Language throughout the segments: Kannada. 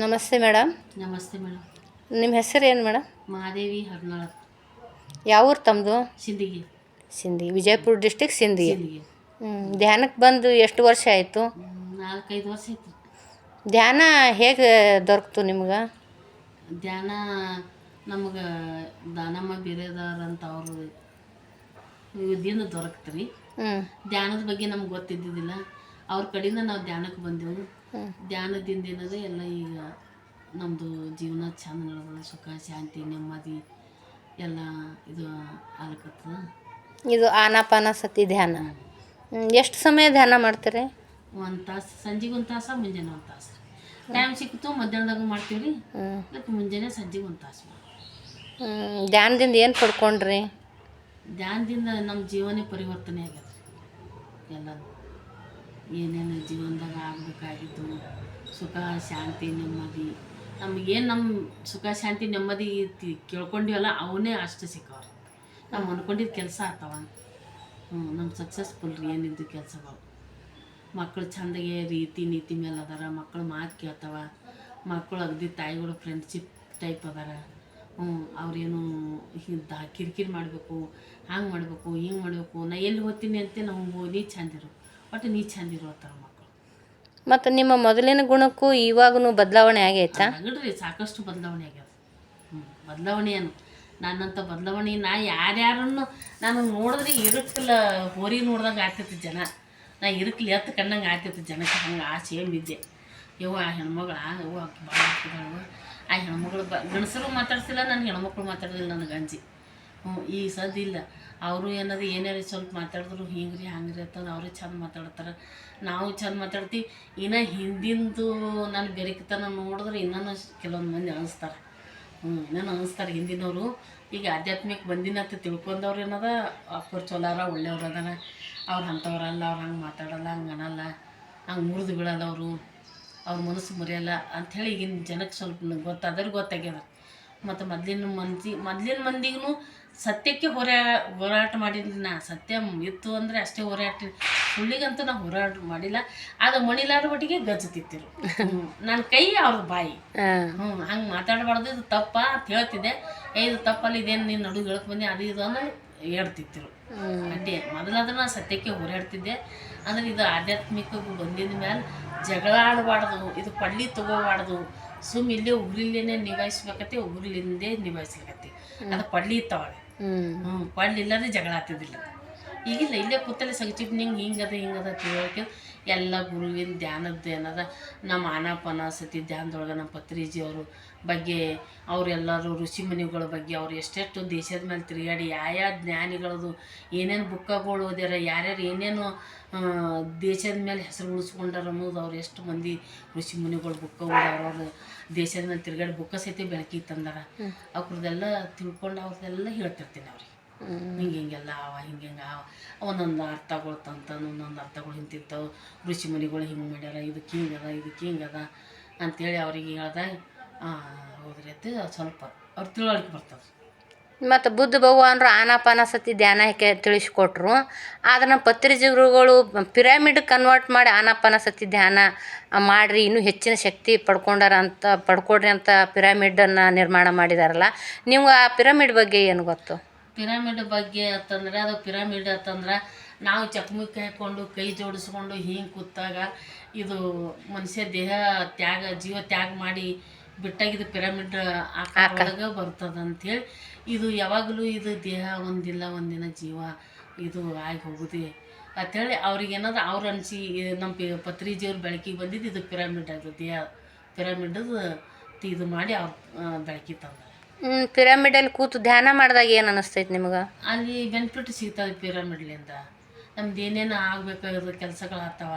ನಮಸ್ತೆ ಮೇಡಮ್. ನಮಸ್ತೆ ಮೇಡಮ್. ನಿಮ್ಮ ಹೆಸರು ಏನು ಮೇಡಮ್? ಮಹಾದೇವಿ ಹರ್ನಾಳ ಯಾವ ಊರು ತಮ್ಮದು ಸಿಂದಿಗೆ. ಸಿಂಧಿ ವಿಜಯಪುರ ಡಿಸ್ಟಿಕ್ ಸಿಂಧಿ ಸಿಂದಿಗೆ. ಹ್ಞೂ ಧ್ಯಾನಕ್ಕೆ ಬಂದು ಎಷ್ಟು ವರ್ಷ ಆಯಿತು? ನಾಲ್ಕೈದು ವರ್ಷ ಆಯ್ತು. ಧ್ಯಾನ ಹೇಗೆ ದೊರಕ್ತು ನಿಮ್ಗೆ? ಧ್ಯಾನ ನಮಗೆ ದಾನಮ್ಮ ಬೇರೆದಾರಂತ ಅವರು ಇದರಿಂದ ದೊರಕ್ತ್ರಿ. ಹ್ಞೂ ಧ್ಯಾನದ ಬಗ್ಗೆ ನಮ್ಗೆ ಗೊತ್ತಿದ್ದಿದ್ದಿಲ್ಲ. ಅವ್ರ ಕಡೆಯಿಂದ ನಾವು ಧ್ಯಾನಕ್ಕೆ ಬಂದೆವು. ಧ್ಯಾನದಿಂದ ಏನದ ಎಲ್ಲ ಈಗ ನಮ್ಮದು ಜೀವನ ಚಂದ ನಡೆದ ಸುಖ ಶಾಂತಿ ನೆಮ್ಮದಿ ಎಲ್ಲ ಇದು ಆಲಕತ್ತದ ಇದು ಆನಾಪಾನ ಸತಿ ಧ್ಯಾನ. ಎಷ್ಟು ಸಮಯ ಧ್ಯಾನ ಮಾಡ್ತೀರಿ? ಒಂದು ತಾಸು ಸಂಜೆಗೆ ಒಂದು ತಾಸು ಮುಂಜಾನೆ ಒಂದು ತಾಸು. ಟೈಮ್ ಸಿಕ್ತು ಮಧ್ಯಾಹ್ನದಾಗ ಮಾಡ್ತೀವಿ ರೀ ಅದಕ್ಕೆ ಮುಂಜಾನೆ ಸಂಜೆಗೆ ಒಂದು ತಾಸು ಧ್ಯಾನದಿಂದ ಏನು ಪಡ್ಕೊಂಡ್ರಿ? ಧ್ಯಾನದಿಂದ ನಮ್ಮ ಜೀವನೇ ಪರಿವರ್ತನೆ ಆಗ್ಯದ. ಎಲ್ಲ ಏನೇನು ಜೀವನದಾಗ ಆಗಬೇಕಾಗಿತ್ತು ಸುಖ, ಶಾಂತಿ, ನೆಮ್ಮದಿ. ನಮಗೇನು ನಮ್ಮ ಸುಖ, ಶಾಂತಿ, ನೆಮ್ಮದಿ ಕೇಳ್ಕೊಂಡಿವಲ್ಲ, ಅವನೇ ಅಷ್ಟು ಸಿಕ್ಕವ್ರು. ನಾವು ಅನ್ಕೊಂಡಿದ್ದ ಕೆಲಸ ಆಗ್ತಾವ ಹ್ಞೂ ನಮ್ಮ ಸಕ್ಸಸ್ಫುಲ್ ರೀ, ಏನಿದ್ದು ಕೆಲಸಗಳು. ಮಕ್ಕಳು ಚಂದಗೆ ರೀತಿ ನೀತಿ ಮೇಲೆ ಅದಾರ ಮಕ್ಕಳು ಮಾತು ಕೇಳ್ತಾವ. ಮಕ್ಕಳು ಅಗದಿ ತಾಯಿಗಳು ಫ್ರೆಂಡ್ಶಿಪ್ ಟೈಪ್ ಅದಾರ. ಹ್ಞೂ ಅವ್ರೇನು ಕಿರಿಕಿರಿ ಮಾಡಬೇಕು, ಹಂಗೆ ಮಾಡಬೇಕು, ಹಿಂಗೆ ಮಾಡಬೇಕು, ನಾ ಎಲ್ಲಿ ಓದ್ತೀನಿ ಅಂತ ನಾವು ಓದಿ ಚಂದಿರು ಒಟ್ಟು ನೀ ಚೆಂದ ಅಂತಾರ ಮಕ್ಕಳು. ಮತ್ತು ನಿಮ್ಮ ಮೊದಲಿನ ಗುಣಕ್ಕೂ ಇವಾಗೂ ಬದಲಾವಣೆ ಆಗೈತಾ? ರಗಡ್ರಿ ಸಾಕಷ್ಟು ಬದಲಾವಣೆ ಆಗ್ಯದ ಹ್ಞೂ ಬದಲಾವಣೆ ಏನು? ನನ್ನಂಥ ಬದಲಾವಣೆ ನಾ ಯಾರ್ಯಾರನ್ನು ನಾನು ನೋಡಿದ್ರೆ ಇರಕ್ಕಲ್ಲ ಹೋರಿ ನೋಡ್ದಂಗೆ ಆಗ್ತಿತ್ತು ಜನ. ನಾ ಇರಕ್ಲಿ ಎತ್ತ ಕಂಡಂಗೆ ಆಗ್ತಿತ್ತು ಜನಕ್ಕೆ ಹಂಗೆ ಆ ಸೇಮ್ ಇದ್ದೆ ಯವ್ವ ಆ ಹೆಣ್ಮಗಳ ಯವ್ವ ಭಾಳ ಆ ಹೆಣ್ಮಗಳು ಬ ಗಂಡಸರು ಮಾತಾಡ್ಸಿಲ್ಲ ನನ್ನ ಹೆಣ್ಮಕ್ಳು ಮಾತಾಡೋದಿಲ್ಲ ನನ್ನ ಅಂಜಿ. ಈ ಸದ್ದಿಲ್ಲ ಅವರು ಏನದು ಏನಾರ ಸ್ವಲ್ಪ ಮಾತಾಡಿದ್ರು ಹಿಂಗೆ ರೀ ಹಂಗೆ ರೀ ಅಂತಂದು ಅವರೇ ಚಂದ ಮಾತಾಡ್ತಾರೆ. ನಾವು ಚಂದ ಮಾತಾಡ್ತೀವಿ ಇನ್ನು ಹಿಂದಿಂದು ನಾನು ಬೆರಕಿತನ ನೋಡಿದ್ರೆ ಇನ್ನೂ ಕೆಲವೊಂದು ಮಂದಿ ಅನಿಸ್ತಾರೆ. ಹ್ಞೂ ಇನ್ನೂ ಅನಿಸ್ತಾರೆ ಹಿಂದಿನವರು. ಈಗ ಆಧ್ಯಾತ್ಮಿಕ ಬಂದಿನಂತ ತಿಳ್ಕೊಂಡವ್ರು ಏನದ ಅಪ್ಪರು ಚೊಲಾರ ಒಳ್ಳೆಯವ್ರು ಅದಾರ. ಅವ್ರು ಅಂಥವ್ರಲ್ಲ ಅವ್ರು ಹಂಗೆ ಮಾತಾಡಲ್ಲ, ಹಂಗೆ ಅನ್ನಲ್ಲ, ಹಂಗೆ ಮುರಿದು ಬೀಳಲ್ಲ ಅವರು. ಅವ್ರ ಮನಸ್ಸು ಮುರಿಯಲ್ಲ ಅಂಥೇಳಿ ಈಗಿನ ಜನಕ್ಕೆ ಸ್ವಲ್ಪ ಗೊತ್ತಾದ್ರೆ ಗೊತ್ತಾಗ್ಯದ. ಮತ್ತು ಮೊದ್ಲಿನ ಮಂದಿ, ಮೊದ್ಲಿನ ಮಂದಿಗೂ ಸತ್ಯಕ್ಕೆ ಹೋರಾ ಹೋರಾಟ ಮಾಡಿದ್ರಿ ನಾ. ಸತ್ಯ ಇತ್ತು ಅಂದರೆ ಅಷ್ಟೇ ಹೋರಾಟ. ಸುಳ್ಳಿಗಂತೂ ನಾ ಹೋರಾಟ ಮಾಡಿಲ್ಲ. ಅದು ಮಣಿಲಾರ ಒಟ್ಟಿಗೆ ಗಜ್ಜತಿತ್ತಿರು ನನ್ನ ಕೈ ಅವ್ರ ಬಾಯಿ. ಹ್ಞೂ ಹಂಗೆ ಮಾತಾಡಬಾರ್ದು. ಇದು ತಪ್ಪ ಅಂತ ಹೇಳ್ತಿದ್ದೆ. ಏ ಇದು ತಪ್ಪಲ್ಲ ಇದೇನು ನೀನು ನಡುಗೆ ಹೇಳಕ್ ಬಂದೆ? ಅದು ಇದು ಅಂದ್ರೆ ಹೇಳ್ತಿತ್ತಿರು ಅಡ್ಡಿ ಮೊದಲಾದ್ರೆ ನಾನು ಸತ್ಯಕ್ಕೆ ಹೋರಾಡ್ತಿದ್ದೆ. ಅಂದ್ರೆ ಇದು ಆಧ್ಯಾತ್ಮಿಕ ಬಂದಿದ ಮೇಲೆ ಜಗಳ ಆಡಬಾರ್ದು. ಇದು ಪಳ್ಳಿ ತಗೋಬಾರ್ದು. ಸುಮ್ಮ ಇಲ್ಲೇ ಉಗುರಿಲ್ಲೇನೆ ನಿಭಾಯಿಸ್ಬೇಕತ್ತೆ ಉಗುರಿಲಿಂದೇ ನಿಭಾಯಿಸ್ಲಿಕತ್ತಿ ಅದು ಪಳ್ಳಿ ಇತ್ತವಾಗ ಹ್ಞೂ ಇಲ್ಲದೆ ಜಗಳ ಆಗ್ತಿದ್ದಿಲ್ಲ. ಈಗಿಲ್ಲ, ಇಲ್ಲೇ ಕೂತಲ್ಲಿ ಸಗಚಿಪ್ ನಿಂಗೆ ಹಿಂಗದ ಹಿಂಗದ ತಿಳ್ಕೊಳಕ್ಕೆ ಎಲ್ಲ ಗುರುವಿನ ಧ್ಯಾನದ್ದು ಏನದ, ನಮ್ಮ ಆನಾಪನ ಸತಿ ಧ್ಯಾನದೊಳಗೆ ನಮ್ಮ ಪತ್ರಿಜಿ ಅವರು ಬಗ್ಗೆ ಅವರೆಲ್ಲರೂ ಋಷಿಮುನಿಗಳ ಬಗ್ಗೆ ಅವ್ರು ಎಷ್ಟೆಷ್ಟು ದೇಶದ ಮೇಲೆ ತಿರುಗಾಡಿ ಯಾವ ಜ್ಞಾನಿಗಳದು ಏನೇನು ಬುಕ್ಕಗಳು ಓದ್ಯಾರ ಯಾರ್ಯಾರು ಏನೇನು ದೇಶದ ಮೇಲೆ ಹೆಸರು ಉಳಿಸ್ಕೊಂಡಾರ ಅನ್ನೋದು ಅವ್ರು ಎಷ್ಟು ಮಂದಿ ಋಷಿ ಮುನಿಗಳು ಬುಕ್ಕ ಓದ್ಯಾರ ಅವರು ದೇಶದ ಮೇಲೆ ತಿರುಗಾಡಿ ಬುಕ್ಕ ಸಹಿತ ಬೆಳಕಿಗೆ ತಂದಾರ. ಅವ್ರದ್ದೆಲ್ಲ ತಿಳ್ಕೊಂಡು ಅವ್ರದ್ದೆಲ್ಲ ಹೇಳ್ತಿರ್ತೀನಿ ಅವ್ರಿಗೆ. ಹಿಂಗೆ ಹಿಂಗೆಲ್ಲ ಅವ ಹಿಂಗೆ ಹಿಂಗೆ ಅವ. ಒಂದೊಂದು ಅರ್ಥಗಳು ತಂತ ಒಂದೊಂದು ಅರ್ಥಗಳು ಹಿಂತಿರ್ತಾವೆ ಋಷಿ ಮುನಿಗಳು ಹಿಂಗೆ ಮಾಡ್ಯಾರ ಇದಕ್ಕೆ ಹಿಂಗದ ಇದಕ್ಕೆ ಹಿಂಗದ ಅಂತೇಳಿ ಅವ್ರಿಗೆ ಹೇಳ್ದಾಗ ಸ್ವಲ್ಪ ಅವ್ರು ತಿಳುವಳಿಕೆ ಬರ್ತದೆ ಮತ್ತು ಬುದ್ಧ ಭಗವಾನರು ಆನಾಪಾನ ಸತಿ ಧ್ಯಾನ ಹೇಗೆ ತಿಳಿಸ್ಕೊಟ್ರು. ಆದ್ರೆ ನಮ್ಮ ಪತ್ರಿಜಿಗುರುಗಳು ಪಿರಾಮಿಡ್ ಕನ್ವರ್ಟ್ ಮಾಡಿ ಆನಾಪಾನ ಸತಿ ಧ್ಯಾನ ಮಾಡಿರಿ ಇನ್ನೂ ಹೆಚ್ಚಿನ ಶಕ್ತಿ ಪಡ್ಕೊಂಡಾರ ಅಂತ ಪಡ್ಕೊಡ್ರಿ ಅಂತ ಪಿರಾಮಿಡನ್ನು ನಿರ್ಮಾಣ ಮಾಡಿದಾರಲ್ಲ. ನಿಮ್ಗೆ ಆ ಪಿರಮಿಡ್ ಬಗ್ಗೆ ಏನು ಗೊತ್ತು? ಪಿರಾಮಿಡ್ ಬಗ್ಗೆ ಅಂತಂದ್ರೆ ಅದು ಪಿರಮಿಡ್ ಅಂತಂದ್ರೆ ನಾವು ಚಕ್ಮುಕ್ಕಿ ಹಾಕ್ಕೊಂಡು ಕೈ ಜೋಡಿಸ್ಕೊಂಡು ಹಿಂಗೆ ಕೂತಾಗ ಇದು ಮನುಷ್ಯ ದೇಹ ತ್ಯಾಗ ಜೀವ ತ್ಯಾಗ ಮಾಡಿ ಬಿಟ್ಟಾಗಿದ್ದು ಪಿರಮಿಡ್ ಆಕಾರದಾಗ ಬರ್ತದ ಅಂತೇಳಿ ಇದು ಯಾವಾಗಲೂ ಇದು ದೇಹ ಒಂದಿಲ್ಲ ಒಂದಿನ ಜೀವ ಇದು ಆಗಿ ಹೋಗುದೇ ಹೇಳಿ ಅವ್ರಿಗೆ ಏನಾದ್ರು ಅವ್ರು ಅನಿಸಿ ನಮ್ಮ ಪಿ ಪತ್ರಿಜಿಯವ್ರು ಬೆಳಕಿಗೆ ಬಂದಿದ್ದು ಇದು ಪಿರಮಿಡ್ ಅದು ದೇಹ ಪಿರಮಿಡದು ಇದು ಮಾಡಿ ಅವ್ರು ಬೆಳಕಿಗೆ ತಂದಾರೆ. ಪಿರಮಿಡಲ್ಲಿ ಕೂತು ಧ್ಯಾನ ಮಾಡಿದಾಗ ಏನು ಅನಿಸ್ತೈತೆ ನಿಮ್ಗೆ? ಅಲ್ಲಿ ಬೆನಿಫಿಟ್ ಸಿಗ್ತದೆ ಪಿರಮಿಡ್ಲಿಂದ ನಮ್ದು ಏನೇನು ಆಗಬೇಕಾಗಿರೋ ಕೆಲಸಗಳಾಗ್ತಾವ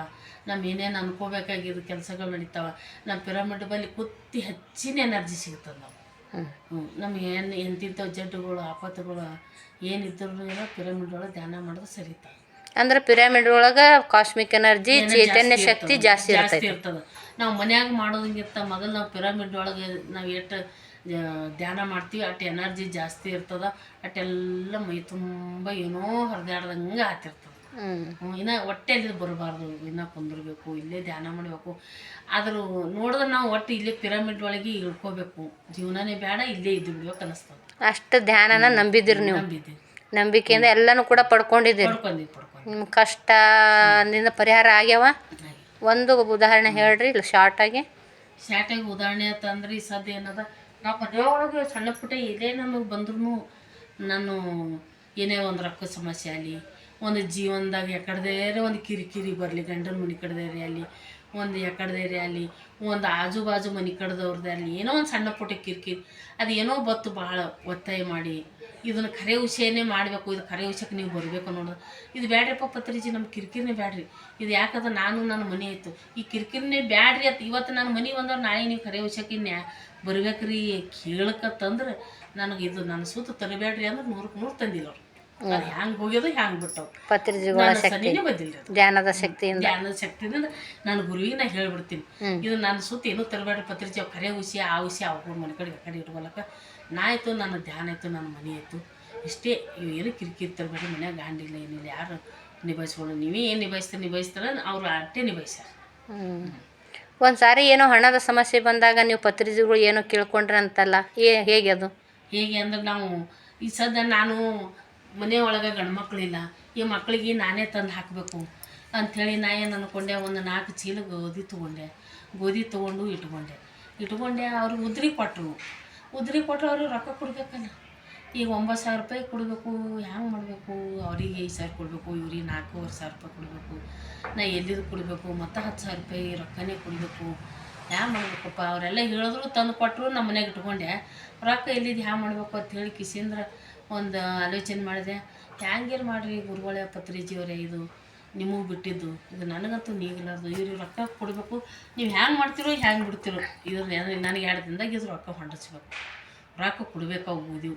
ನಮ್ಮ ಏನೇನು ಅನ್ಕೋಬೇಕಾಗಿರೋ ಕೆಲಸಗಳು ನಡೀತಾವ ನಮ್ಮ ಪಿರಮಿಡ್ ಬಳಿ ಕುತ್ತಿ ಹೆಚ್ಚಿನ ಎನರ್ಜಿ ಸಿಗ್ತದೆ ನಾವು ಹ್ಞೂ ನಮ್ಗೆ ಏನು ಎಂತಿಂಥ ಜಡ್ಡುಗಳು ಆಪತ್ತುಗಳು ಏನಿದ್ರು ಏನೋ ಪಿರಮಿಡ್ ಒಳಗೆ ಧ್ಯಾನ ಮಾಡೋದು ಸರಿತಾವೆ ಅಂದ್ರೆ ಪಿರಮಿಡ್ ಒಳಗೆ ಕಾಸ್ಮಿಕ್ ಎನರ್ಜಿ ಚೈತನ್ಯ ಶಕ್ತಿ ಜಾಸ್ತಿ ಜಾಸ್ತಿ ಇರ್ತದೆ. ನಾವು ಮನ್ಯಾಗ ಮಾಡೋದಂಗಿರ್ತ ಮೊದಲು ನಾವು ಪಿರಮಿಡ್ ಒಳಗೆ ನಾವು ಎಷ್ಟು ಧ್ಯಾನ ಮಾಡ್ತೀವಿ ಅಷ್ಟು ಎನರ್ಜಿ ಜಾಸ್ತಿ ಇರ್ತದ ಅಷ್ಟೆಲ್ಲ ಮೈ ತುಂಬ ಏನೋ ಹರಿದಾಡ್ದಂಗೆ ಆತಿರ್ತದೆ. ಇನ್ನು ಒಟ್ಟೆ ಅಲ್ಲಿ ಬರಬಾರ್ದು ಇನ್ನ ಕುಂದಿರ್ಬೇಕು ಇಲ್ಲೇ ಧ್ಯಾನ ಮಾಡಬೇಕು. ಆದರೂ ನೋಡಿದ್ರೆ ನಾವು ಒಟ್ಟು ಇಲ್ಲೇ ಪಿರಮಿಡ್ ಒಳಗೆ ಇಳ್ಕೋಬೇಕು. ಜೀವನನೇ ಬೇಡ ಇಲ್ಲೇ ಇದ್ದು ಬಿಡ್ಬೇಕು ಅನಿಸ್ತದೆ ಅಷ್ಟು ಧ್ಯಾನನ ನಂಬಿದಿರಿ ನೀವು. ನಂಬಿದ್ದೀವಿ ನಂಬಿಕೆಯಿಂದ ಎಲ್ಲನೂ ಕೂಡ ಪಡ್ಕೊಂಡಿದ್ದೀರಿ. ಪಡ್ಕೊಂಡಿ ಕಷ್ಟ ನಿಮ್ಮ ಕಷ್ಟದಿಂದ ಪರಿಹಾರ ಆಗ್ಯಾವ? ಒಂದು ಉದಾಹರಣೆ ಹೇಳ್ರಿ ಇಲ್ಲ ಶಾರ್ಟಾಗಿ ಶಾರ್ಟಾಗಿ ಉದಾಹರಣೆ ಅಂತಂದ್ರೆ ಈ ಸದ್ಯ ಏನದ? ನಾವು ಮನೆಯೊಳಗೆ ಸಣ್ಣ ಪುಟ್ಟ ಇದೇ ನಮಗೆ ಬಂದ್ರೂ ನಾನು ಏನೇ ಒಂದು ರೊಕ್ಕ ಸಮಸ್ಯೆ ಆಗಲಿ ಒಂದು ಜೀವನದಾಗ ಎಕಡ್ದೇರೆ ಒಂದು ಕಿರಿಕಿರಿ ಬರಲಿ, ಗಂಡನ ಮನೆ ಕಡ್ದೇರಿ ಅಲ್ಲಿ, ಒಂದು ಎಕಡ್ದೇರಿ ಅಲ್ಲಿ, ಒಂದು ಆಜು ಬಾಜು ಮನೆ ಕಡ್ದವ್ರದ್ದೇ ಅಲ್ಲಿ, ಏನೋ ಒಂದು ಸಣ್ಣ ಪುಟ್ಟ ಕಿರಿಕಿರಿ, ಅದು ಏನೋ ಬತ್ತು ಭಾಳ ಒತ್ತಾಯ ಮಾಡಿ, ಇದನ್ನು ಕರೆ ವಿಷಯನೇ ಮಾಡಬೇಕು, ಇದು ಕರೆ ವಿಷಯಕ್ಕೆ ನೀವು ಬರಬೇಕು ಅನ್ನೋದು. ಇದು ಬ್ಯಾಡ್ರಿಪ್ಪ ಪತ್ರಿಜಿ ನಮ್ಮ ಕಿರಿಕಿರಿನೇ ಬ್ಯಾಡ್ರಿ. ಇದು ಯಾಕಂದ್ರೆ ನಾನು ನನ್ನ ಮನೆ ಆಯಿತು ಈ ಕಿರಿಕಿರಿನೇ ಬ್ಯಾಡ್ರಿ ಅಂತ ಇವತ್ತು ನನ್ನ ಮನೆ ಬಂದವ್ರು ನಾಳೆ ನೀವು ಕರೆ ವಿಷಯಕ್ಕೆ ನ್ಯಾ ಬರ್ಬೇಕ್ರಿ ಕೇಳಕತ್ತಂದ್ರೆ ನನಗೆ ಇದು ನನ್ನ ಸುತ್ತ ತರಬೇಡ್ರಿ ಅಂದ್ರೆ ನೂರಕ್ಕೆ ನೂರು ತಂದಿಲ್ಲ ಅವ್ರು ಹ್ಯಾಂಗೆ ಹೋಗ್ಯದು ಹ್ಯಾಂಗೆ ಬಿಟ್ಟವು. ಪತ್ರಿಜಿಗಳ ಶಕ್ತಿ. ಧ್ಯಾನದ ಶಕ್ತಿಯಿಂದ. ಧ್ಯಾನದ ಶಕ್ತಿಯಿಂದ ನಾನು ಗುರುವಿನ ಹೇಳ್ಬಿಡ್ತೀನಿ. ಇದು ನನ್ನ ಸುತ್ತ ಏನು ತರಬೇಡ ಪತ್ರಿಕೆ ಅವು ಕರೆ ಉಸಿ ಆ ಉಸಿ ಅವ್ಕೊಂಡು ಮನೆ ಕಡೆ ಕಡೆ ಇಟ್ಕೊಳಕ. ನಾ ಆಯಿತು ನನ್ನ ಧ್ಯಾನ ಆಯಿತು ನನ್ನ ಮನೆ ಆಯಿತು. ಇಷ್ಟೇ ಇವು ಏನು ಕಿರಿಕಿರಿ ತರಬೇಡ ಮನ್ಯಾಗ ಗಾಂಡಿಲ್ಲ ಏನಿಲ್ಲ ಯಾರು ನಿಭಾಯಿಸ್ಕೊಂಡು ನೀವೇ ಏನು ನಿಭಾಯಿಸ್ತಾರೆ ನಿಭಾಯಿಸ್ತಾರೆ ಅವ್ರು ಅಟ್ಟೆ ನಿಭಾಯಿಸ್ಯಾರ. ಒಂದ್ ಸಾರಿ ಏನೋ ಹಣದ ಸಮಸ್ಯೆ ಬಂದಾಗ ನೀವು ಪತ್ರಿಜಿಗಳು ಏನೋ ಕೇಳ್ಕೊಂಡ್ರೆ ಅಂತಲ್ಲ ಏ ಹೇಗೆ ಅದು? ಹೇಗೆ ಅಂದ್ರೆ ನಾವು ಈ ಸದ್ಯ ನಾನು ಮನೆ ಒಳಗೆ ಗಂಡು ಮಕ್ಕಳಿಲ್ಲ ಈ ಮಕ್ಕಳಿಗೆ ನಾನೇ ತಂದು ಹಾಕಬೇಕು ಅಂಥೇಳಿ ನಾ ಏನು ಅಂದ್ಕೊಂಡೆ ಒಂದು ನಾಲ್ಕು ಚೀಲ ಗೋಧಿ ತೊಗೊಂಡೆ. ಗೋಧಿ ತೊಗೊಂಡು ಇಟ್ಕೊಂಡೆ. ಇಟ್ಕೊಂಡೆ ಅವ್ರಿಗೆ ಉದ್ರಿ ಕೊಟ್ಟರು ಉದ್ರಿ ಕೊಟ್ಟರು ಅವ್ರಿಗೆ ರೊಕ್ಕ ಕೊಡ್ಬೇಕಲ್ಲ. ಈಗ ಒಂಬತ್ತು ಸಾವಿರ ರೂಪಾಯಿ ಕೊಡಬೇಕು, ಹ್ಯಾಂಗೆ ಮಾಡಬೇಕು? ಅವ್ರಿಗೆ ಐದು ಸಾವಿರ ಕೊಡಬೇಕು, ಇವ್ರಿಗೆ ನಾಲ್ಕೂವರೆ ಸಾವಿರ ರೂಪಾಯಿ ಕೊಡಬೇಕು. ನಾ ಎಲ್ಲಿದ್ದು ಕೊಡಬೇಕು? ಮತ್ತು ಹತ್ತು ಸಾವಿರ ರೂಪಾಯಿ ರೊಕ್ಕನೇ ಕೊಡಬೇಕು. ಹ್ಯಾಂಗೆ ಮಾಡಬೇಕಪ್ಪ? ಅವರೆಲ್ಲ ಹೇಳಿದ್ರು ತಂದು ಕೊಟ್ಟರು ನಮ್ಮ ಮನೆಗೆ ಇಟ್ಕೊಂಡೆ. ರೊಕ್ಕ ಎಲ್ಲಿದ್ದು ಹ್ಯಾಂಗೆ ಮಾಡಬೇಕು ಅಂತ ಹೇಳಿ ಕಿಸಿಂದ್ರ ಒಂದು ಆಲೋಚನೆ ಮಾಡಿದೆ ಹ್ಯಾಂಗೇನು ಮಾಡಿರಿ ಗುರುಗಳೇ ಪತ್ರಿಜಿಯವರೇ ಇದು ನಿಮಗೆ ಬಿಟ್ಟಿದ್ದು ಇದು ನನಗಂತೂ ನೀಗಿಲಾರ್ದು ಇವ್ರಿಗೆ ರೊಕ್ಕ ಕೊಡಬೇಕು ನೀವು ಹ್ಯಾಂಗೆ ಮಾಡ್ತಿರೋ ಹ್ಯಾಂಗೆ ಬಿಡ್ತಿರೋ ಇದ್ರ ನನಗೆ ಎರಡು ದಿನದಾಗ ಇದ್ರ ರೊಕ್ಕ ಹೊಂಡಿಸ್ಬೇಕು ರೊಕ್ಕ ಕೊಡಬೇಕು ಅವು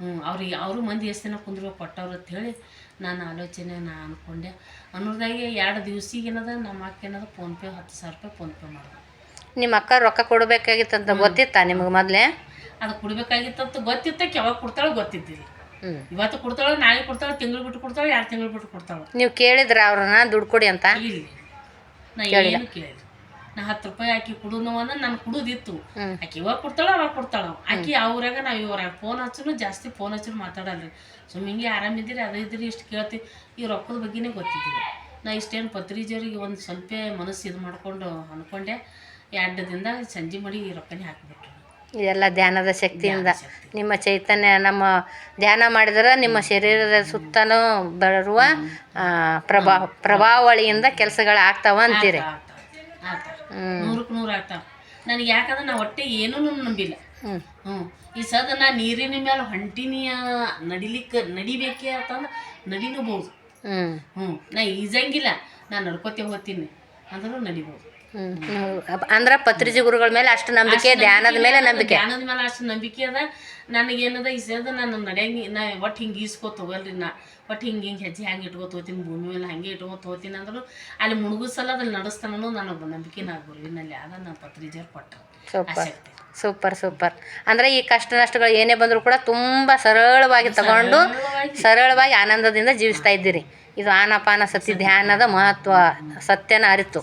ಹ್ಞೂ ಅವ್ರಿಗೆ ಅವರು ಮಂದಿ ಎಷ್ಟು ದಿನ ಕುಂದ್ರು ಕೊಟ್ಟವ್ರು ಅಂತ ಹೇಳಿ ನಾನು ಆಲೋಚನೆ ನಾ ಅಂದ್ಕೊಂಡೆ ಅನ್ನೋದಾಗೆ ಎರಡು ದಿವ್ಸಿಗೆ ಏನದ ನಮ್ಮ ಅಕ್ಕ ಏನದ ಫೋನ್ಪೇ ಹತ್ತು ಸಾವಿರ ರೂಪಾಯಿ ಫೋನ್ಪೇ ಮಾಡಿದೆ. ನಿಮ್ಮ ಅಕ್ಕ ರೊಕ್ಕ ಕೊಡಬೇಕಾಗಿತ್ತಂತ ಗೊತ್ತಿತ್ತಾ ನಿಮಗೆ ಮೊದಲೇ? ಅದು ಕೊಡ್ಬೇಕಾಗಿತ್ತಂತ ಗೊತ್ತಿತ್ತಕ್ಕೆ ಯಾವಾಗ ಕೊಡ್ತಾಳೋ ಗೊತ್ತಿದ್ದಿಲ್ಲ. ಇವತ್ತು ಕೊಡ್ತಾಳೆ ನಾಳೆ ಕೊಡ್ತಾಳೆ ತಿಂಗಳು ಬಿಟ್ಟು ಕೊಡ್ತಾಳೆ ಎರಡು ತಿಂಗಳು ಬಿಟ್ಟು ಕೊಡ್ತಾಳೆ. ನೀವು ಕೇಳಿದ್ರ ಅವ್ರನ್ನ ದುಡ್ಡು ಕೊಡಿ ಅಂತ? ಇಲ್ಲಿ. ನಾ ಏನು ಕೇಳಿಲ್ಲ. ನಾ ಹತ್ತು ರೂಪಾಯಿ ಹಾಕಿ ಕುಡುನು ಅಂದ್ರೆ ನಾನು ಕುಡುದಿತ್ತು. ಆಕಿ ಇವಾಗ ಕೊಡ್ತಾಳ ಅವಾಗ ಕೊಡ್ತಾಳ ಆಕಿ ಅವ್ರಾಗ ನಾವು ಇವ್ರಾಗ ಫೋನ್ ಹಚ್ಚನು ಜಾಸ್ತಿ ಫೋನ್ ಹಚ್ಚನು ಮಾತಾಡಲ್ರಿ. ಸುಮ್ಮ ಹಿಂಗೆ ಆರಾಮಿದ್ದೀರಿ ಅದು ಇದ್ರಿ ಇಷ್ಟು ಕೇಳ್ತಿ. ಈ ರೊಕ್ಕದ ಬಗ್ಗೆನೇ ಗೊತ್ತಿದ್ದಿಲ್ಲ. ನಾ ಇಷ್ಟೇನು ಪತ್ರಿಜಿಯವ್ರಿಗೆ ಒಂದು ಸ್ವಲ್ಪ ಮನಸ್ಸು ಇದು ಮಾಡ್ಕೊಂಡು ಅಂದ್ಕೊಂಡೆ ಎರಡು ದಿನದಾಗ ಸಂಜೆ ಮಾಡಿ ಈ ರೊಕ್ಕನೇ ಹಾಕಿಬಿಟ್ರು. ಇದೆಲ್ಲ ಧ್ಯಾನದ ಶಕ್ತಿಯಿಂದ. ನಿಮ್ಮ ಚೈತನ್ಯ ನಮ್ಮ ಧ್ಯಾನ ಮಾಡಿದ್ರೆ ನಿಮ್ಮ ಶರೀರದ ಸುತ್ತಲೂ ಬರುವ ಪ್ರಭಾವ ಪ್ರಭಾ ಪ್ರಭಾವಳಿಯಿಂದ ಕೆಲಸಗಳು ಆಗ್ತಾವ ಅಂತೀರಿ ನೂರಕ್ಕೆ ನೂರು ಆಗ್ತಾವ. ನನಗೆ ಯಾಕಂದ್ರೆ ನಾ ಒಟ್ಟೆ ಏನೂ ನಂಬಿಲ್ಲ. ಹ್ಞೂ ಹ್ಞೂ ಈ ಸದ ನಾ ನೀರಿನ ಮೇಲೆ ಹೊಂಟಿನಿ ನಡಿಲಿಕ್ಕೆ ನಡಿಬೇಕೆ ಅಂತಂದ್ರೆ ನಡಿನಬೋದು ಹ್ಞೂ ಹ್ಞೂ ನಾ ಈಜಂಗಿಲ್ಲ. ನಾನು ನಡ್ಕೋತೆ ಹೋಗ್ತೀನಿ ಅಂದ್ರೂ ನಡಿಬೋದು. ಅಂದ್ರೆ ಪತ್ರಿಜಿ ಗುರುಗಳ ಮೇಲೆ ಅಷ್ಟು ನಂಬಿಕೆ ಧ್ಯಾನದ ಮೇಲೆ ನಂಬಿಕೆ. ಧ್ಯಾನದ ಮೇಲೆ ಅಷ್ಟು ನಂಬಿಕೆ ಅದ. ನನಗೆ ಏನದ ಇಸದ ನಾನು ನಡೆಯಂಗಿ ನಾ ಒಟ್ಟು ಹಿಂಗೆ ಈಸ್ಕೋತ ಹೋಗಲ್ರಿ ನಾ. ಒಟ್ಟು ಹಿಂಗೆ ಹಿಂಗೆ ಹೆಜ್ಜೆ ಹಂಗೆ ಇಟ್ಕೋತ ಹೋಗ್ತೀನಿ ಭೂಮಿ ಮೇಲೆ ಹಂಗೆ ಇಟ್ಕೋತ ಹೋಗ್ತೀನಿ ಅಂದ್ರು ಅಲ್ಲಿ ಮುಳುಗಿಸಲ್ಲ ಅದ್ರಲ್ಲಿ ನಡೆಸ್ತಾನೋ ನನಗೆ ನಂಬಿಕೆ ನಾ ಗುರುವಿನಲ್ಲಿ ಆದ ನಾನು ಪತ್ರಿಜರ್ ಕೊಟ್ಟ ಸೂಪರ್. Super super. ಅಂದರೆ ಈ ಕಷ್ಟ ನಷ್ಟಗಳು ಏನೇ ಬಂದರೂ ಕೂಡ ತುಂಬ ಸರಳವಾಗಿ ತಗೊಂಡು ಸರಳವಾಗಿ. ಆನಂದದಿಂದ ಜೀವಿಸ್ತಾ ಇದ್ದೀರಿ. ಇದು ಆನಪಾನ ಸತಿ ಧ್ಯಾನದ ಮಹತ್ವ ಸತ್ಯನ ಅರಿತು.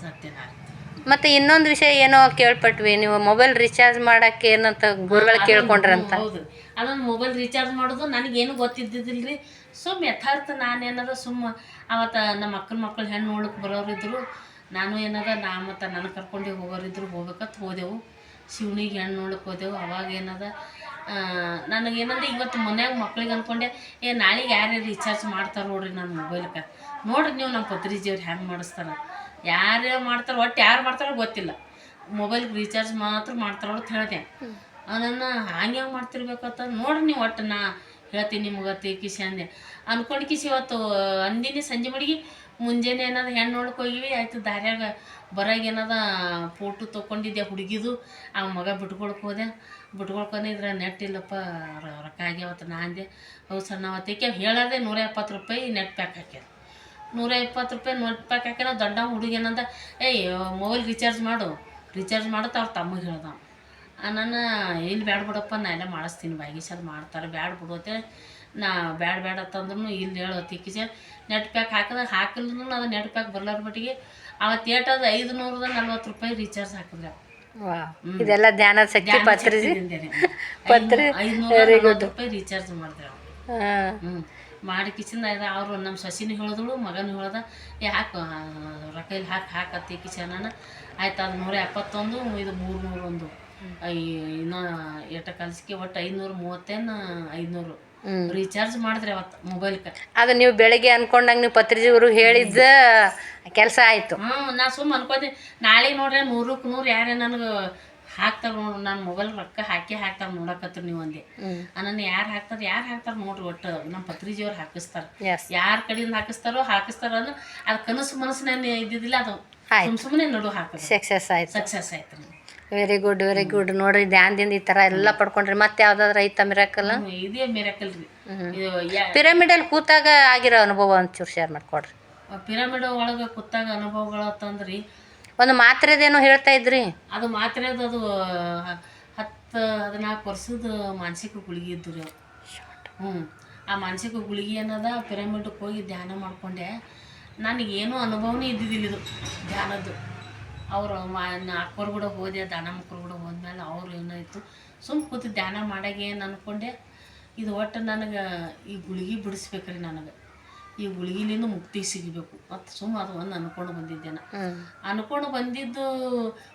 ಮತ್ತು ಇನ್ನೊಂದು ವಿಷಯ ಏನೋ ಕೇಳ್ಪಟ್ವಿ ನೀವು ಮೊಬೈಲ್ ರಿಚಾರ್ಜ್ ಮಾಡಕ್ಕೆ ಏನಂತ ಗುರುಗಳು ಕೇಳ್ಕೊಂಡ್ರಂತ. ಹೌದು. ಅದೊಂದು ಮೊಬೈಲ್ ರೀಚಾರ್ಜ್ ಮಾಡೋದು ನನಗೇನು ಗೊತ್ತಿದ್ದಿದ್ದಿಲ್ಲ ರೀ ಸುಮ್ಮ ಯಥಾರ್ಥ ನಾನು ಏನದ ಸುಮ್ಮ ಅವತ್ತು ನಮ್ಮ ಅಕ್ಕನ ಮಕ್ಕಳು ಹೆಣ್ಣು ನೋಡಕ್ಕೆ ಬರೋರಿದ್ರು ನಾನು ಏನದ ನಾ ಮತ್ತು ನನ್ನ ಕರ್ಕೊಂಡು ಹೋಗೋರಿದ್ರು ಹೋಗ್ಬೇಕಂತ ಹೋದೆವು. ಶಿವನಿಗೆ ಹೆಣ್ಣು ನೋಡಕ್ಕೆ ಹೋದೆವು ಅವಾಗ ಏನದ ನನಗೇನಂದ್ರೆ ಇವತ್ತು ಮನ್ಯಾಗ ಮಕ್ಳಿಗೆ ಅಂದ್ಕೊಂಡೆ ಏ ನಾಳೆಗೆ ಯಾರ್ಯಾರು ರೀಚಾರ್ಜ್ ಮಾಡ್ತಾರೆ ನೋಡ್ರಿ ನನ್ನ ಮೊಬೈಲ್ಗೆ ನೋಡ್ರಿ ನೀವು ನಮ್ಮ ಪತ್ರಿಜಿಯವ್ರು ಹೆಂಗೆ ಮಾಡಿಸ್ತಾರ. ಯಾರ್ಯಾರು ಮಾಡ್ತಾರೆ ಒಟ್ಟು ಯಾರು ಮಾಡ್ತಾರೋ ಗೊತ್ತಿಲ್ಲ. ಮೊಬೈಲ್ಗೆ ರೀಚಾರ್ಜ್ ಮಾತ್ರ ಮಾಡ್ತಾರೋ ಅಂತ ಹೇಳ್ತೇನೆ ಅದನ್ನು ಹಂಗೆ ಮಾಡ್ತಿರ್ಬೇಕಂತ ನೋಡ್ರಿ ನೀವು ಒಟ್ಟು ನಾ ಹೇಳ್ತೀನಿ ನಿಮ್ಗೆ ಅತಿ ಕಿಸಿ ಅಂದೆ. ಅನ್ಕೊಂಡು ಕಿಸಿ ಇವತ್ತು ಅಂದಿನಿ ಸಂಜೆ ಮಡಿಗೆ ಮುಂಜಾನೆ ಏನಾದ್ರು ಹೆಣ್ಣು ನೋಡಕ್ಕೆ ಹೋಗಿವಿ. ಆಯ್ತು ದಾರ್ಯಾಗ ಬರಾಗ ಏನದ ಫೋಟೋ ತೊಗೊಂಡಿದ್ದೆ ಹುಡುಗಿದು. ಆ ಮಗ ಬಿಟ್ಕೊಳಕ್ಕೆ ಹೋದೆ. ಬಿಟ್ಕೊಳ್ಕೊಂಡಿದ್ರೆ ನೆಟ್ ಇಲ್ಲಪ್ಪ ರ- ರೊಕ್ಕ ಆಗ್ಯಾವತ್ತು ನಾ ಅಂದೆ. ಹೌದು ಸರ್ ನಾವು ಅತ್ತಿಗೆ ಹೇಳದೆ ನೂರ ಎಪ್ಪತ್ತು ರೂಪಾಯಿ ನೆಟ್ ಪ್ಯಾಕ್ ಹಾಕ್ಯಾರ. ನೂರ ಇಪ್ಪತ್ತು ರೂಪಾಯಿ ನೋಟ್ ಪ್ಯಾಕ್ ಹಾಕ್ಯಾರ ದೊಡ್ಡ ಹುಡುಗೇನಂದ ಏಯ್ ಮೊಬೈಲ್ ರೀಚಾರ್ಜ್ ಮಾಡು ರೀಚಾರ್ಜ್ ಮಾಡುತ್ತೆ ಅವ್ರ ತಮ್ಮಗೆ ಹೇಳ್ದ. ನಾನು ಇಲ್ಲಿ ಬ್ಯಾಡ ಬಿಡಪ್ಪ ನಾ ಎಲ್ಲ ಮಾಡಿಸ್ತೀನಿ ಬಾಗಿಸದು ಮಾಡ್ತಾರೆ ಬ್ಯಾಡ ಬಿಡುತ್ತೆ ನಾ ಬ್ಯಾಡ ಬ್ಯಾಡ ಅಂತಂದ್ರೂ ಇಲ್ಲಿ ಹೇಳು ತಿಕ್ಕಿಸಿ ನೆಟ್ ಪ್ಯಾಕ್ ಹಾಕಿದ್ರೆ ಹಾಕಿಲ್ಲೂ ಅದು ನೆಟ್ ಪ್ಯಾಕ್ ಬರ್ಲಾರ ಮಟ್ಟಿಗೆ ಅವತ್ತು ಏಟದು ಐದು ನೂರದ ನಲ್ವತ್ತು ರೂಪಾಯಿ ರೀಚಾರ್ಜ್ ಹಾಕಿದ್ರೆ. ಇದೆಲ್ಲ ಧ್ಯಾನ ಶಕ್ತಿ ಪತ್ರಿ ಪತ್ರಿ ಐದುನೂರ ನಲ್ವತ್ತು ರೂಪಾಯಿ ರೀಚಾರ್ಜ್ ಮಾಡಿದ್ರೆ ಹ್ಞೂ ಮಾಡಿ ಕಿಚನ್ ಅವರು ನಮ್ಮ ಸಸಿನೂ ಹೇಳಿದಳು ಮಗನೂ ಹೇಳ್ದ ಏ ಹಾಕು ರೊಕ್ಕಲ್ಲಿ ರೊಕ್ಕ ಹಾಕಿ ಹಾಕತ್ತಿ ಕಿಚನ ಆಯ್ತು ಅದು ನೂರ ಎಪ್ಪತ್ತೊಂದು ಇದು ಮೂರು ನೂರೊಂದು ಇನ್ನೂ ಎಟ ಕಲ್ಸಿಕೆ ಒಟ್ಟು ಐನೂರು ಮೂವತ್ತೇನು ಐನೂರು. ರೀಚಾರ್ಜ್ ಮಾಡಿದ್ರೆ ಅವತ್ತು ಮೊಬೈಲ್ಗೆ ಅದು ನೀವು ಬೆಳಗ್ಗೆ ಅನ್ಕೊಂಡಂಗೆ ನೀವು ಪತ್ರಿಜಿಯವರು ಹೇಳಿದ್ದ ಕೆಲಸ ಆಯಿತು. ಹ್ಞೂ ನಾ ಸುಮ್ಮ ಅನ್ಕೋತೀನಿ. ನಾಳೆ ನೋಡ್ರಿ ನೂರಕ್ಕೆ ನೂರು ಯಾರೇ ನನಗೆ ಹಾಕ್ತಾರೆ ನೋಡ್ರಿ ನಾನು ಮೊಬೈಲ್ ರೊಕ್ಕ ಹಾಕಿ ಹಾಕ್ತಾರ ನೋಡಕತ್ರ ನೀವು ಅಂದೆ. ನನ್ನ ಯಾರು ಹಾಕ್ತಾರ ಯಾರು ಹಾಕ್ತಾರ ನೋಡ್ರಿ ಒಟ್ಟು ನಮ್ಮ ಪತ್ರಿಜಿಯವ್ರು ಹಾಕಿಸ್ತಾರೆ. ಯಾರ ಕಡೆಯಿಂದ ಹಾಕಿಸ್ತಾರೋ ಹಾಕಿಸ್ತಾರ ಅಂದ್ರೆ ಅದು ಕನಸು ಮನಸ್ಸಿನ ಇದ್ದಿದ್ದಿಲ್ಲ ಅದು ಸುಮ್ಮನೆ ನಡು ಹಾಕಿ ಸಕ್ಸಸ್ ಆಯ್ತು. ಸಕ್ಸಸ್ ಆಯ್ತು ವೆರಿ ಗುಡ್ ವೆರಿ ಗುಡ್ ನೋಡ್ರಿ ಧ್ಯಾನದಿಂದ ಈ ತರ ಎಲ್ಲ ಪಡ್ಕೊಂಡ್ರಿ. ಮತ್ತೆ ಯಾವ್ದಾದ್ರು ಐತ ಮಿರಾಕಲ್ ಇದೇ ಮಿರಾಕಲ್ ರೀ. ಪಿರಮಿಡಲ್ ಕೂತಾಗ ಆಗಿರೋ ಅನುಭವ ಒಂಚೂರು ಶೇರ್ ಮಾಡ್ಕೊಡ್ರಿ. ಪಿರಮಿಡ್ ಒಳಗೆ ಕೂತಾಗ ಅನುಭವಗಳು ಅಂತಂದ್ರಿ ಒಂದು ಮಾತ್ರೆದೇನೋ ಹೇಳ್ತಾ ಇದ್ರಿ? ಅದು ಮಾತ್ರ ಅದು ಹತ್ತು ಹದಿನಾಲ್ಕು ವರ್ಷದ ಮಾನಸಿಕ ಗುಳಿಗೆ ಇದ್ದು ರೀ ಹ್ಞೂ ಆ ಮಾನಸಿಕ ಗುಳಿಗೆ ಅನ್ನೋದ ಪಿರಮಿಡ್ಗೆ ಹೋಗಿ ಧ್ಯಾನ ಮಾಡಿಕೊಂಡೆ. ನನಗೇನು ಅನುಭವನೇ ಇದ್ದಿದ್ದಿಲ್ಲ ಇದು, ಧ್ಯಾನದ್ದು. ಅವರು ಮಾ ನಾಲ್ಕವ್ರು ಕೂಡ ಹೋದೆ, ದಾನ ಮಕ್ಕಳು ಕೂಡ ಹೋದ್ಮೇಲೆ ಅವ್ರು ಇತ್ತು ಸುಮ್ಮ ಕೂತು ಧ್ಯಾನ ಮಾಡಾಗೇನು ಅಂದ್ಕೊಂಡೆ ಇದು ಒಟ್ಟು ನನಗೆ ಈ ಗುಳಿಗೆ ಬಿಡಿಸ್ಬೇಕ್ರಿ ನನಗೆ. ಈ ಗುಳಿಗಿಲಿಂದ ಮುಕ್ತಿ ಸಿಗಬೇಕು. ಮತ್ತು ಸುಮ್ಮ ಅದು ಒಂದು ಅನ್ಕೊಂಡು ಬಂದಿದ್ದೆ ನಾ ಅನ್ಕೊಂಡು ಬಂದಿದ್ದು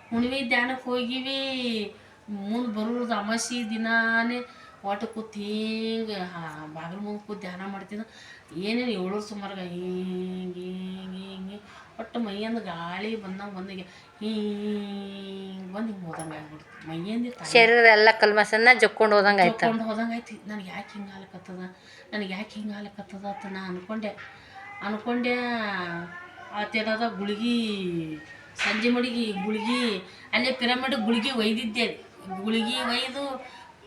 ಹುಣ್ಣಿಮೆ ಧ್ಯಾನಕ್ಕೆ ಹೋಗಿವಿ. ಮುಂದೆ ಬರೋದು ಅಮಾಸಿ ದಿನಾನೇ ಒಟ್ಟು ಕೂತು ಹಿಂಗೆ ಬಾಗಿಲು ಮುಂದೆ ಕೂತು ಧ್ಯಾನ ಮಾಡ್ತಿದ್ದ. ಏನೇನು ಏಳೂರು ಸುಮಾರು ಹಿಂಗೆ ಹಿಂಗೆ ಹಿಂಗೆ ಒಟ್ಟು ಮೈಯಂದು ಗಾಳಿ ಬಂದಂಗೆ ಬಂದಿಗೆ ಹಿಂಗೆ ಬಂದು ಹಿಂಗೆ ಹೋದಂಗೆ ಆಗ್ಬಿಡ್ತು. ಮೈಯಿಂದ ಶರೀರ ಎಲ್ಲ ಕಲ್ಮಸನ್ನ ಜಕ್ಕೊಂಡು ಹೋದಂಗೆ ಆಯ್ತು? ತಗೊಂಡು ಹೋದಂಗೆ ಆಯ್ತು. ನನಗೆ ಯಾಕೆ ಹಿಂಗೆ ಆಗ್ಲಕತ್ತದ ನನಗೆ ಯಾಕೆ ಹಿಂಗೆ ಆಗ್ಲಕತ್ತದ ಅಂತ ನಾ ಅನ್ಕೊಂಡೆ. ಅನ್ಕೊಂಡೆ ಆತೇನದ ಗುಳಿಗೆ ಸಂಜೆ ಮಡಿಗೆ ಗುಳಿಗೆ ಅಲ್ಲೇ ಪಿರಮಿಡ್ ಗುಳಿಗೆ ಒಯ್ದಿದ್ದೆ. ಗುಳಿಗೆ ಒಯ್ದು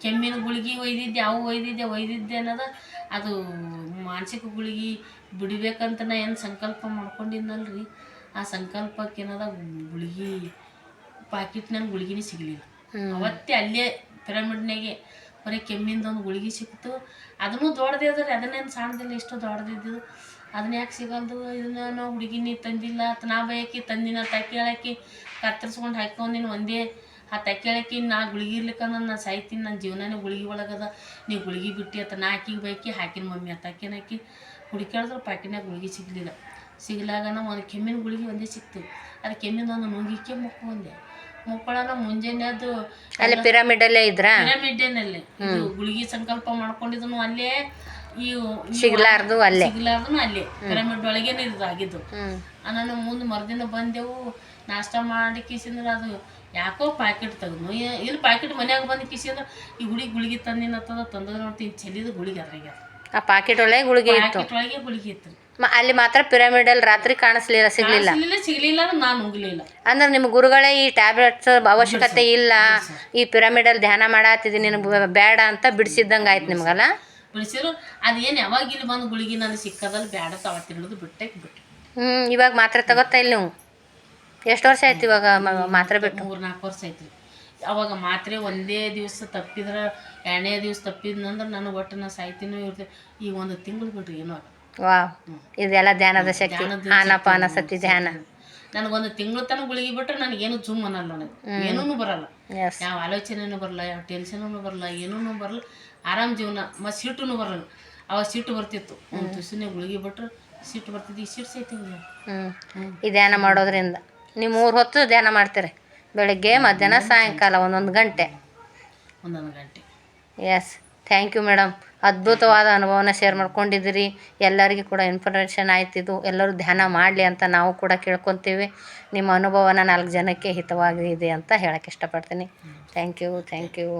ಕೆಮ್ಮಿನ ಗುಳಿಗೆ ಒಯ್ದಿದ್ದೆ ಅವು ಒಯ್ದಿದ್ದೆ ಒಯ್ದಿದ್ದೆ ಅನ್ನೋದು ಅದು ಮಾನಸಿಕ ಗುಳಿಗೆ ಬಿಡಬೇಕಂತ ನಾ ಏನು ಸಂಕಲ್ಪ ಮಾಡ್ಕೊಂಡಿದ್ನಲ್ರಿ. ಆ ಸಂಕಲ್ಪಕ್ಕೆ ಏನದ ಗುಳಿಗೆ ಪಾಕಿಟ್ನಾಗ ಗುಳಿಗೆನೆ ಸಿಗಲಿಲ್ಲ. ಅವತ್ತೇ ಅಲ್ಲೇ ಪಿರಮಿಡ್ನಾಗೆ ಬರೀ ಕೆಮ್ಮಿಂದ ಒಂದು ಗುಳಿಗೆ ಸಿಕ್ತು ಅದನ್ನು ದೊಡ್ಡದೇ ರೀ ಅದನ್ನೇನು ಸಣ್ಣದಿಲ್ಲ ಇಷ್ಟು ದೊಡ್ಡದಿದ್ದು ಅದನ್ನ ಯಾಕೆ ಸಿಗಲ್ದು? ಇದನ್ನ ನಾವು ಹುಡುಗಿನಿ ತಂದಿಲ್ಲ ನಾ ಬಯಕಿ ತಂದಿನ ತಕ್ಕಿ ಹೇಳಕ್ಕಿ ಕತ್ತರಿಸ್ಕೊಂಡು ಹಾಕೊಂಡಿನ ಒಂದೇ ಆ ತಕ್ಕಿ ಹೇಳಕ್ಕಿ ನಾ ಗುಳಿಗೆ ಇರ್ಲಿಕ್ಕಂದ್ರೆ ನಾ ಸಾಯ್ತೀನಿ ನನ್ನ ಜೀವನನೇ ಗುಳಿಗೆ ಒಳಗದ. ನೀವು ಗುಳಿಗೆ ಬಿಟ್ಟಿ ಅಂತ ನಾ ಆಕಿಗೆ ಬೈಕಿ ಹಾಕಿನ ಮಮ್ಮಿ ಅಂತ ಆಕಿನ ಹಾಕಿ ಹುಡುಕ್ಯಾಡಿದ್ರೆ ಪಾಕಿನಾಗ ಗುಳಿಗೆ ಸಿಗ್ಲಿಲ್ಲ. ಸಿಗ್ಲಾಗನ ಒಂದು ಕೆಮ್ಮಿನ ಗುಳಿಗೆ ಒಂದೇ ಸಿಕ್ತು. ಅದು ಕೆಮ್ಮಿನ ಒಂದು ನುಂಗಿಕ್ಕೆ ಮುಕ್ಕೊಂಡೆ ಮುಕ್ಕೊಳ್ಳೋಣ ಮುಂಜಾನೆ ಅದು ಅಲ್ಲಿ ಪಿರಮಿಡಲ್ಲೇ ಇದ್ರ? ಪಿರಮಿಡ್ನಲ್ಲಿ. ಗುಳಿಗೆ ಸಂಕಲ್ಪ ಮಾಡ್ಕೊಂಡಿದ್ನು ಅಲ್ಲೇ ಈ ಸಿಗ್ಲಾರ್ದು ಅಲ್ಲೇ. ಸಿಗ್ಲಾರ್ದನು ಅಲ್ಲೇ. ಪಿರಮಿಡ್ ಒಳಗೇನೆ ಇದ್ದು ಆಗಿದ್ದು ನಾನು ಮುಂದೆ ಮರುದಿನ ಬಂದೆವು. ನಾಷ್ಟ ಮಾಡಿ ಕಿಸಿಂದ್ರೆ ಅದು ಯಾಕೋ ಪ್ಯಾಕೆಟ್ ತೆಗೆದು ಇಲ್ಲಿ ಪ್ಯಾಕೆಟ್ ಮನ್ಯಾಗ ಬಂದು ಕಿಸಿಂದ್ರೆ ಈ ಗುಳಿಗೆ ಗುಳಿಗೆ ತಂದಿನತ್ತದ ತಂದದ ನೋಡ್ತೀನಿ ಚೆಲ್ಲಿದ ಗುಳಿಗೆ ಅದ್ರಾಗ. ಆ ಪ್ಯಾಕೆಟ್ ಒಳಗೆ ಗುಳಿಗೆ ಇತ್ತು. ಪ್ಯಾಕೆಟ್ ಒಳಗೆ ಗುಳಿಗೆ ಇತ್ತು. ಅಲ್ಲಿ ಮಾತ್ರ ಪಿರಮಿಡಲ್ ರಾತ್ರಿ ಕಾಣಿಸ್ಲಿಲ್ಲ ಸಿಗ್ಲಿಲ್ಲ. ಸಿಗ್ಲಿಲ್ಲ ನಾನು ಹೋಗ್ಲಿಲ್ಲ ಅಂದ್ರೆ ನಿಮ್ಮ ಗುರುಗಳೇ ಈ ಟ್ಯಾಬ್ಲೆಟ್ಸ್ ಅವಶ್ಯಕತೆ ಇಲ್ಲ ಈ ಪಿರಮಿಡಲ್ ಧ್ಯಾನ ಮಾಡಾತಿದ್ದೀನಿ ನಿನಗೆ ಬೇಡ ಅಂತ ಬಿಡಿಸಿದ್ದಂಗೆ ಆಯ್ತು ನಿಮ್ಗಲ್ಲ? ಬಿಡಿಸಿರು ಅದೇನು ಯಾವಾಗ ಇಲ್ಲಿ ಬಂದು ಗುಳಿಗೆ ನಾನು ಸಿಕ್ಕದಲ್ಲಿ ಬೇಡ ಹಿಡಿದು ಬಿಟ್ಟೆ ಬಿಟ್ಟು ಹ್ಞೂ ಇವಾಗ ಮಾತ್ರ ತಗೋತಾ ಇಲ್ಲ ನೀವು. ಎಷ್ಟು ವರ್ಷ ಆಯ್ತು ಇವಾಗ ಮಾತ್ರೆ ಬಿಟ್ಟು? ಮೂರು ನಾಲ್ಕು ವರ್ಷ ಆಯ್ತು ಅವಾಗ ಮಾತ್ರೆ ಒಂದೇ ದಿವಸ ತಪ್ಪಿದ್ರೆ ಎರಡನೇ ದಿವಸ ತಪ್ಪಿದ್ನಂದ್ರೆ ನನಗೆ ಒಟ್ಟು ನಾ ಸಾಯ್ತೀನೋ ಇರ್ತೀವಿ ಈ ಒಂದು ತಿಂಗಳು ಬಿಡ್ರಿ ಏನೋ ವಾ ಇದೆಲ್ಲ ಧ್ಯಾನದ ಶಕ್ತಿ. ಆನಪಾನ ಸತಿ ಧ್ಯಾನ. ನನಗೊಂದು ತಿಂಗಳು ತನಕ ಗುಳಿಗೆ ಬಿಟ್ರೆ ನನಗೇನು ಜುಮ್ ಅನ್ನಲ್ಲ ನನಗೆ. ಏನೂ ಬರಲ್ಲ. ಯಾವ ಆಲೋಚನೆನೂ ಬರಲ್ಲ ಯಾವ ಟೆನ್ಷನೂ ಬರಲ್ಲ ಏನೂ ಬರಲ್ಲ. ಆರಾಮ್ ಜೀವನ ಮತ್ತು ಸಿಟ್ಟೂ ಬರಲ್ಲ. ಅವಾಗ ಸಿಟ್ಟು ಬರ್ತಿತ್ತು. ಒಂದು ತುಸಿನೇ ಗುಳಿಗೆ ಬಿಟ್ರೆ ಸಿಟ್ಟು ಬರ್ತಿತ್ತು. ಈ ಸಿಟ್ಟು ಸೈತಿ ಹ್ಞೂ ಈ ಧ್ಯಾನ ಮಾಡೋದ್ರಿಂದ. ನೀವು ಮೂರು ಹೊತ್ತು ಧ್ಯಾನ ಮಾಡ್ತೀರಿ. ಬೆಳಗ್ಗೆ ಮಧ್ಯಾಹ್ನ ಸಾಯಂಕಾಲ ಒಂದೊಂದು ಗಂಟೆ. ಒಂದೊಂದು ಗಂಟೆ. ಎಸ್ ಥ್ಯಾಂಕ್ ಯು ಮೇಡಮ್ ಅದ್ಭುತವಾದ ಅನುಭವನ ಶೇರ್ ಮಾಡ್ಕೊಂಡಿದ್ದೀರಿ. ಎಲ್ಲರಿಗೂ ಕೂಡ ಇನ್ಫಾರ್ಮೇಷನ್ ಆಯ್ತಿದು ಎಲ್ಲರೂ ಧ್ಯಾನ ಮಾಡಲಿ ಅಂತ ನಾವು ಕೂಡ ಕೇಳ್ಕೊತೀವಿ. ನಿಮ್ಮ ಅನುಭವನ ನಾಲ್ಕು ಜನಕ್ಕೆ ಹಿತವಾಗಿದೆ ಅಂತ ಹೇಳಕ್ಕೆ ಇಷ್ಟಪಡ್ತೀನಿ. Thank you thank you